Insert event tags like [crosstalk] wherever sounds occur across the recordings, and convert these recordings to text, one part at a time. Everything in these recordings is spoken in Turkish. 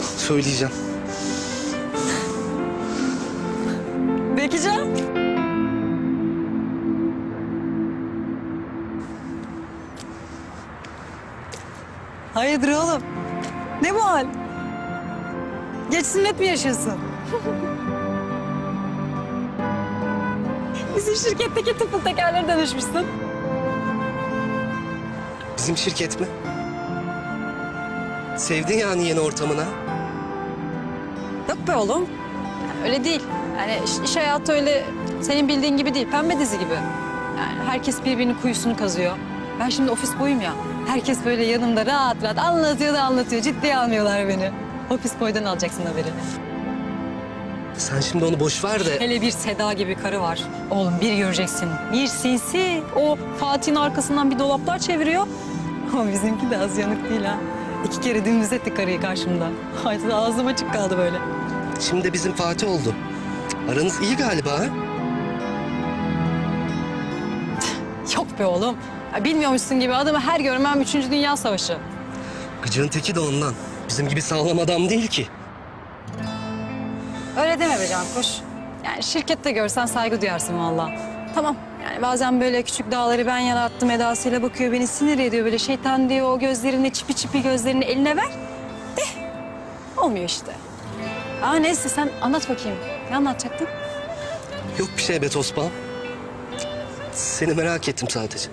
Söyleyeceğim. Bekircan. Hayırdır oğlum? Ne bu hal? Geç sünnet mi yaşıyorsun? [laughs] Bizim şirketteki tıpkı tekerleri dönüşmüşsün. Bizim şirket mi? Sevdin yani yeni ortamına. Yok be oğlum. Öyle değil. Yani iş, iş hayatı öyle senin bildiğin gibi değil. Pembe dizi gibi. Yani herkes birbirinin kuyusunu kazıyor. Ben şimdi ofis boyum ya. Herkes böyle yanımda rahat rahat anlatıyor da anlatıyor. Ciddiye almıyorlar beni. Ofis boydan alacaksın haberi. Sen şimdi onu boş ver de... Hele bir Seda gibi karı var. Oğlum bir göreceksin. Bir sinsi. O Fatih'in arkasından bir dolaplar çeviriyor. Ama bizimki de az yanık değil ha. İki kere dümdüz etti karıyı karşımda. Ay ağzım açık kaldı böyle. Şimdi de bizim Fatih oldu. Aranız iyi galiba ha? Yok be oğlum. Ya bilmiyormuşsun gibi adamı her görmem Üçüncü Dünya Savaşı. Gıcığın teki de ondan. Bizim gibi sağlam adam değil ki. Öyle deme be Cankoş. Yani şirkette görsen saygı duyarsın valla. Tamam yani bazen böyle küçük dağları ben yarattım edasıyla bakıyor beni sinir ediyor böyle şeytan diyor o gözlerini çipi çipi gözlerini eline ver. De olmuyor işte. Aa neyse sen anlat bakayım. Ne anlatacaktın? Yok bir şey be Tosbağam. Seni merak ettim sadece.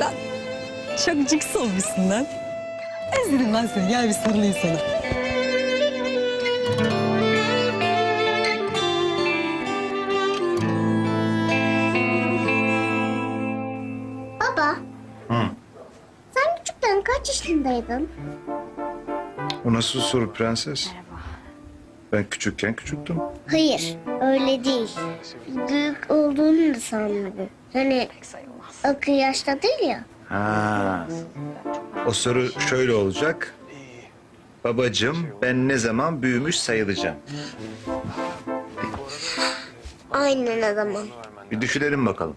Lan çok cıks olmuşsun lan. Özledim lan seni. Gel bir sarılayım sana. Kaç yaşındaydın? O nasıl soru prenses? Ben küçükken küçüktüm. Hayır, öyle değil. Büyük olduğunu da sanmadım. Hani akıl yaşta değil ya. Ha. O soru şöyle olacak. Babacığım ben ne zaman büyümüş sayılacağım? Aynen adamım. Bir düşünelim bakalım.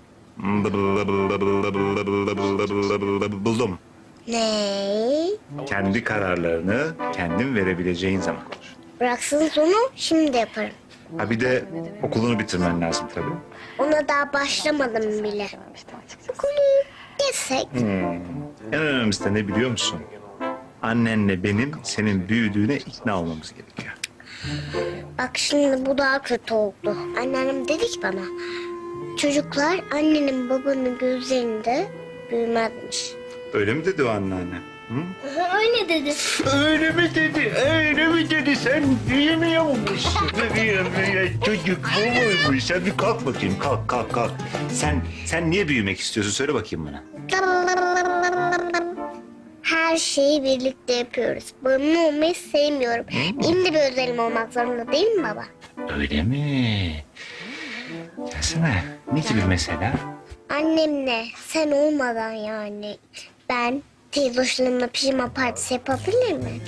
Buldum. Ne? Kendi kararlarını kendin verebileceğin zaman. Bıraksın onu şimdi yaparım. Ha bir de okulunu bitirmen lazım tabii. Ona daha başlamadım bile. Okulu geçsek. En önemlisi de ne biliyor musun? Annenle benim senin büyüdüğüne ikna olmamız gerekiyor. Bak şimdi bu daha kötü oldu. Anneannem dedi ki bana. Çocuklar annenin babanın gözlerinde büyümezmiş. Öyle mi dedi o anneanne? Hı? [laughs] Öyle dedi. Öyle mi dedi? Öyle mi dedi? Sen büyümüyor? Büyümüyor çocuk bu muymuş? Sen bir kalk bakayım. Kalk kalk kalk. Sen sen niye büyümek istiyorsun? Söyle bakayım bana. Her şeyi birlikte yapıyoruz. Bağımlı olmayı sevmiyorum. Benim de bir özelim olmak zorunda değil mi baba? Öyle mi? Gelsene. Ne gibi mesela? Annemle sen olmadan yani ben teyze hoşlarımla pijama partisi yapabilir mi?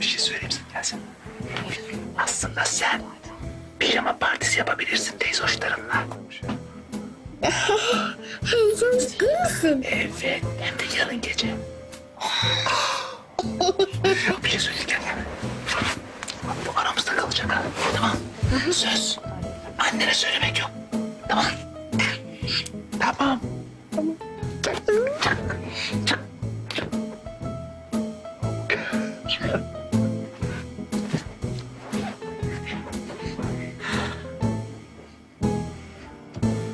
Bir şey söyleyeyim sana. Gelsene. Aslında sen pijama partisi yapabilirsin teyze hoşlarınla. Heyecan ciddi misin? Evet. Hem de yarın gece. bir şey söyleyeceğim. Bak bu aramızda kalacak ha. Tamam. Söz. Annene söylemek yok. Tamam. Tamam.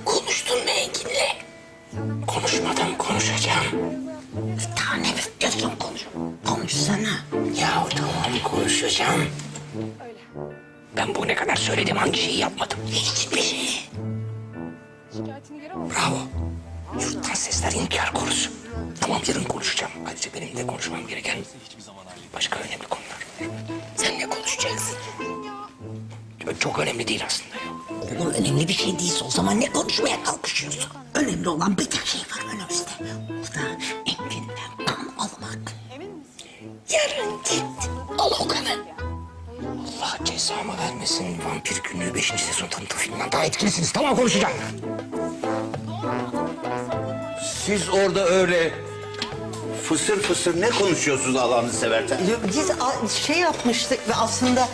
Konuştun mu Engin'le? Konuşmadan konuşacağım. Bir tane bekliyorsun konuş. Konuşsana. Ya tamam konuşacağım. Ben bugüne kadar söylediğim hangi şeyi yapmadım? Hiçbir şey. Bravo. Yurttan sesler inkar korusu. Tamam yarın konuşacağım. Ayrıca benim de konuşmam gereken başka önemli konular. Sen ne konuşacaksın? Çok önemli değil aslında. Oğlum önemli bir şey değilse o zaman ne konuşmaya kalkışıyorsun? Önemli olan bir tek şey var önümüzde. O da Engin'den kan almak. Yarın git al o kanı. Allah cezamı vermesin. Vampir günlüğü 5. sezon tanıtım filminden daha etkilisiniz. Tamam konuşacağım. Siz orada öyle fısır fısır ne konuşuyorsunuz Allah'ını seversen? Biz a- şey yapmıştık ve aslında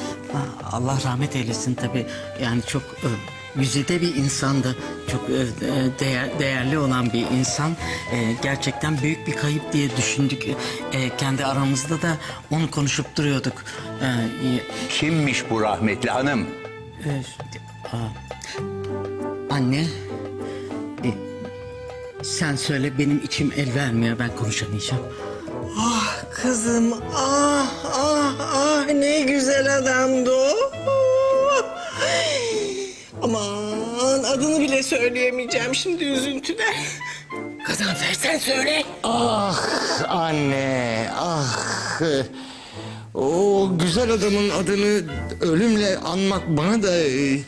Allah rahmet eylesin tabii. Yani çok e, güzide bir insandı. Çok e, e, değer, değerli olan bir insan. E, gerçekten büyük bir kayıp diye düşündük. E, kendi aramızda da onu konuşup duruyorduk. E, e, Kimmiş bu rahmetli hanım? anne e, sen söyle benim içim el vermiyor ben konuşamayacağım. Ah kızım ah ah ah ne güzel adamdı bile söyleyemeyeceğim şimdi üzüntüden. Gazanfer sen söyle. Ah anne ah. O güzel adamın adını ölümle anmak bana da... e,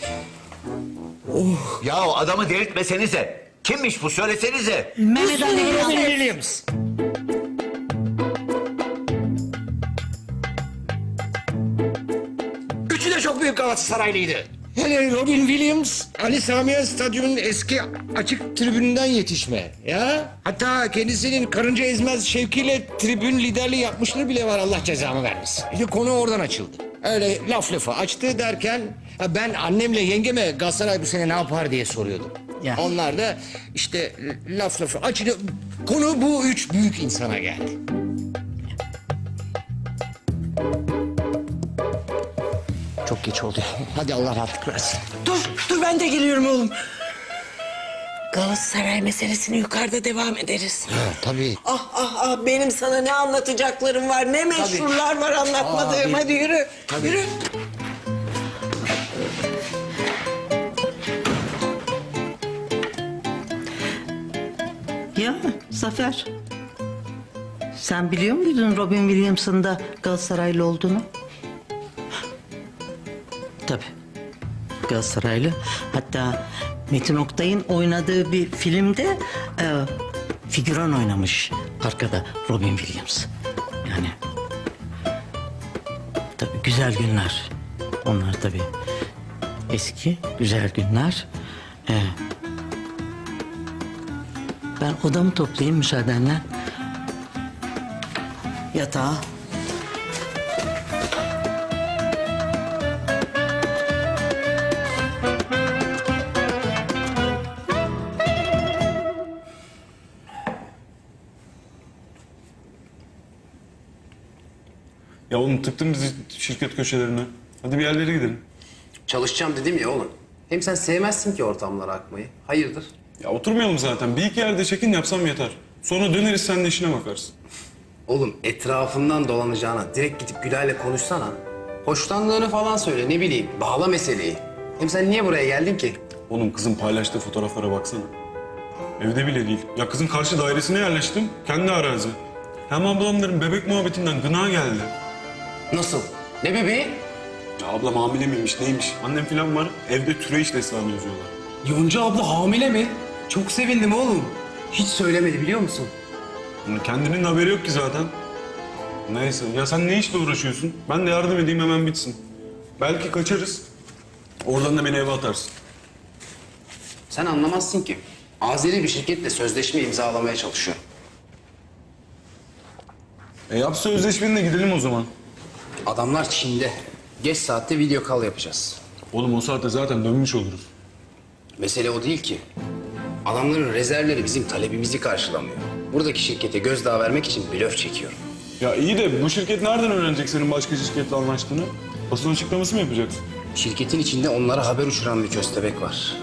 Ya adamı delirtmesenize. Kimmiş bu söylesenize. Mehmet Ali Williams. Üçü de çok büyük Galatasaraylıydı. Hele Robin Williams, Ali Sami Stadyumu'nun eski açık tribününden yetişme. Ya hatta kendisinin karınca ezmez şevkiyle tribün liderliği yapmışlığı bile var Allah cezamı vermesin. İşte konu oradan açıldı. Öyle laf lafı açtı derken ha, ben annemle yengeme Galatasaray bu sene ne yapar diye soruyordum. Ya. Onlar da işte laf lafı açıldı. Konu bu üç büyük insana geldi. Çok geç oldu. [laughs] Hadi Allah rahatlık versin. Dur dur ben de geliyorum oğlum. Galatasaray meselesini yukarıda devam ederiz. Ha, tabii. Ah ah ah benim sana ne anlatacaklarım var ne meşhurlar var anlatmadığım Aa, hadi yürü Tabii. yürü. Ya Zafer. Sen biliyor muydun Robin Williams'ın da Galatasaraylı olduğunu? Galatasaraylı. Hatta Metin Oktay'ın oynadığı bir filmde e, figüran oynamış arkada Robin Williams. Yani tabii güzel günler. Onlar tabii eski güzel günler. E, ben odamı toplayayım müsaadenle. Yatağa. Oğlum tıktın bizi şirket köşelerine. Hadi bir yerlere gidelim. Çalışacağım dedim ya oğlum. Hem sen sevmezsin ki ortamlara akmayı. Hayırdır? Ya oturmayalım zaten. Bir iki yerde çekin yapsam yeter. Sonra döneriz sen de işine bakarsın. Oğlum etrafından dolanacağına direkt gidip Gülay'la konuşsana. Hoşlandığını falan söyle ne bileyim. Bağla meseleyi. Hem sen niye buraya geldin ki? Oğlum kızın paylaştığı fotoğraflara baksana. Evde bile değil. Ya kızın karşı dairesine yerleştim. Kendi arazi. Hem ablamların bebek muhabbetinden gına geldi. Nasıl? Ne bebeği? Ya ablam hamile miymiş neymiş? Annem falan var. Evde türeyiş destanı yazıyorlar. Yonca abla hamile mi? Çok sevindim oğlum. Hiç söylemedi biliyor musun? Kendinin haberi yok ki zaten. Neyse ya sen ne işle uğraşıyorsun? Ben de yardım edeyim hemen bitsin. Belki kaçarız. Oradan da beni eve atarsın. Sen anlamazsın ki. Azeri bir şirketle sözleşme imzalamaya çalışıyor. E yap sözleşmeni de gidelim o zaman. Adamlar Çin'de. Geç saatte video call yapacağız. Oğlum o saatte zaten dönmüş oluruz. Mesele o değil ki. Adamların rezervleri bizim talebimizi karşılamıyor. Buradaki şirkete gözdağı vermek için blöf çekiyor. Ya iyi de bu şirket nereden öğrenecek senin başka şirketle anlaştığını? Basın açıklaması mı yapacaksın? Şirketin içinde onlara haber uçuran bir köstebek var.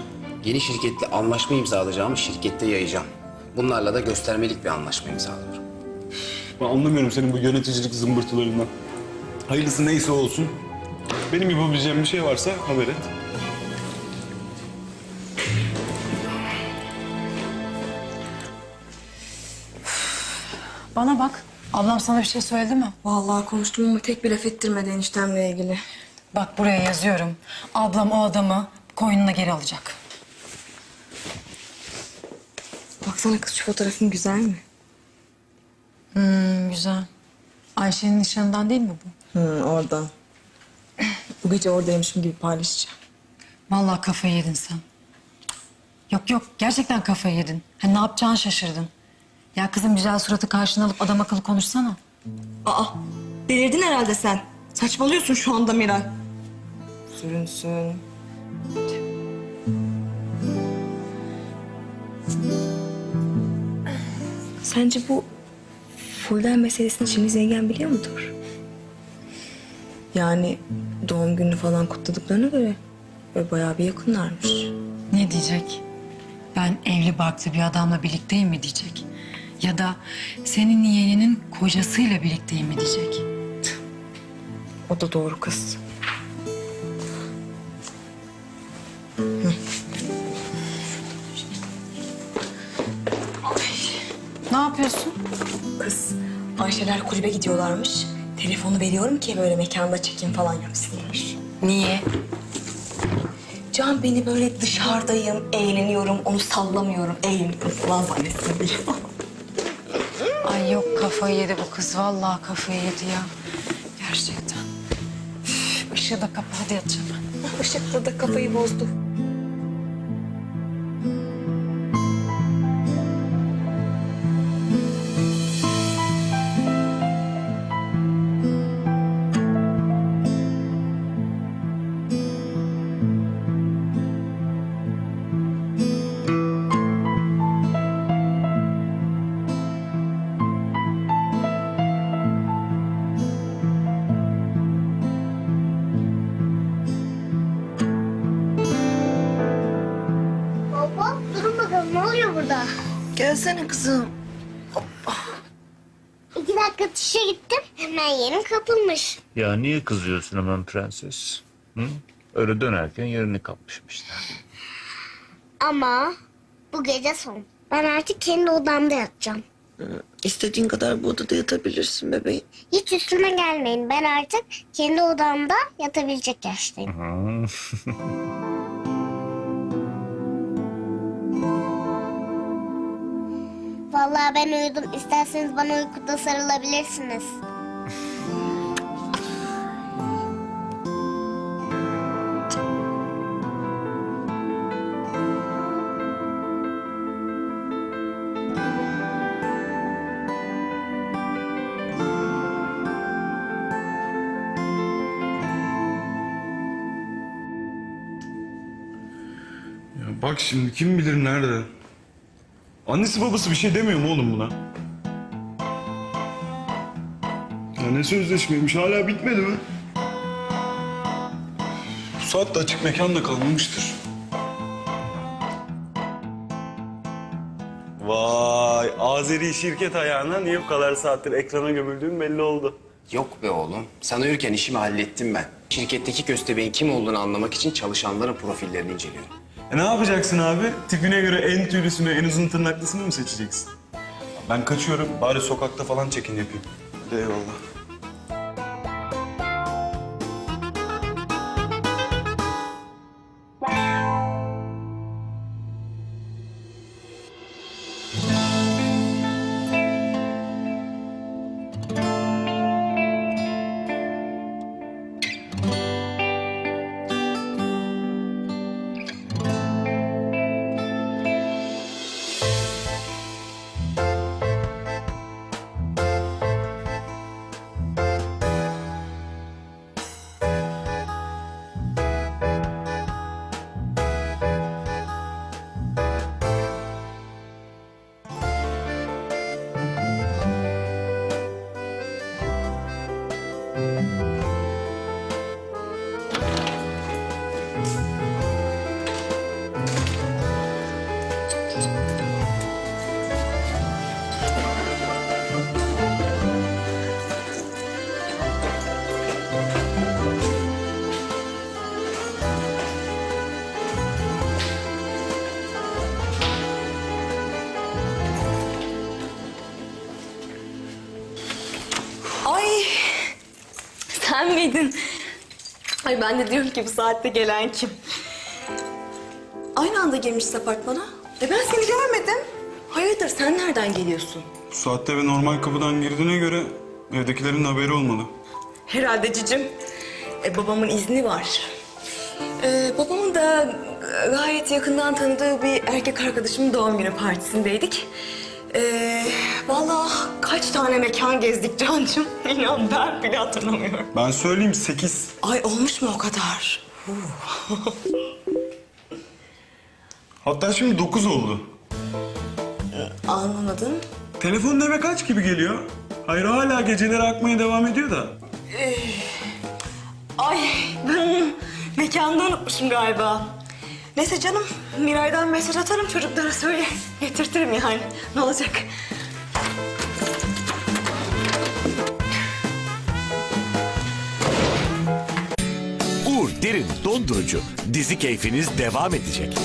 Yeni şirketle anlaşma imzalayacağımı şirkette yayacağım. Bunlarla da göstermelik bir anlaşma imzalıyorum. Ben anlamıyorum senin bu yöneticilik zımbırtılarından. Hayırlısı neyse olsun. Benim yapabileceğim bir şey varsa haber et. Bana bak. Ablam sana bir şey söyledi mi? Vallahi konuştum ama tek bir laf ettirmedi eniştemle ilgili. Bak buraya yazıyorum. Ablam o adamı koynuna geri alacak. Baksana kız şu fotoğrafın güzel mi? Hmm, güzel. Ayşe'nin nişanından değil mi bu? Hı, oradan. Bu gece oradaymışım gibi paylaşacağım. Vallahi kafayı yedin sen. Yok yok gerçekten kafayı yedin. Ha, ne yapacağını şaşırdın. Ya kızım güzel suratı karşına alıp adam akıllı konuşsana. Aa, delirdin herhalde sen. Saçmalıyorsun şu anda Miray. Sürünsün. Sence bu Fulden meselesini şimdi Zengen biliyor mudur? Yani doğum günü falan kutladıklarına göre böyle bayağı bir yakınlarmış. Ne diyecek? Ben evli barklı bir adamla birlikteyim mi diyecek. Ya da senin yeğeninin kocasıyla birlikteyim mi diyecek. O da doğru kız. Ne yapıyorsun? Kız, Ayşeler kulübe gidiyorlarmış. Telefonu veriyorum ki böyle mekanda çekim falan yapsınlar. Niye? Can beni böyle dışarıdayım, eğleniyorum, onu sallamıyorum, eğleniyorum falan zannetsin diye. [laughs] Ay yok kafayı yedi bu kız. Vallahi kafayı yedi ya. Gerçekten. Üf, ışığı da kapa hadi yatacağım ben. Işıkla da kafayı bozdu. Kızım. İki dakika dışa gittim hemen yerim kapılmış. Ya niye kızıyorsun hemen prenses? Hı? Öyle dönerken yerini kapmışım işte. Ama bu gece son. Ben artık kendi odamda yatacağım. İstediğin kadar bu odada yatabilirsin bebeğim. Hiç üstüme gelmeyin. Ben artık kendi odamda yatabilecek yaştayım. [laughs] Vallahi ben uyudum. İsterseniz bana uykuda sarılabilirsiniz. Ya bak şimdi kim bilir nerede? Annesi babası bir şey demiyor mu oğlum buna? Ya ne sözleşmeymiş hala bitmedi mi? Bu saatte açık mekan da kalmamıştır. Vay Azeri şirket ayağına niye bu kadar saattir ekrana gömüldüğün belli oldu. Yok be oğlum. Sen uyurken işimi hallettim ben. Şirketteki köstebeğin kim olduğunu anlamak için çalışanların profillerini inceliyorum. E ne yapacaksın abi? Tipine göre en tüylüsünü, en uzun tırnaklısını mı seçeceksin? Ben kaçıyorum. Bari sokakta falan çekin yapayım. Hadi eyvallah. Miydin? Ay ben de diyorum ki bu saatte gelen kim? Aynı anda girmişiz apartmana. E ben seni görmedim. Hayırdır sen nereden geliyorsun? Bu saatte eve normal kapıdan girdiğine göre evdekilerin haberi olmalı. Herhalde cicim. E, babamın izni var. E, babamın da gayet yakından tanıdığı bir erkek arkadaşımın doğum günü partisindeydik. E, vallahi kaç tane mekan gezdik Cancığım. [laughs] İnan ben bile hatırlamıyorum. Ben söyleyeyim sekiz. Ay olmuş mu o kadar? Hatta şimdi dokuz oldu. Anlamadım. Telefonun eve kaç gibi geliyor? Hayır hala geceleri akmaya devam ediyor da. Ay ben mekanda unutmuşum galiba. Neyse canım Miray'dan mesaj atarım çocuklara söyle. [laughs] Getirtirim yani. Ne olacak? Derin Dondurucu dizi keyfiniz devam edecek.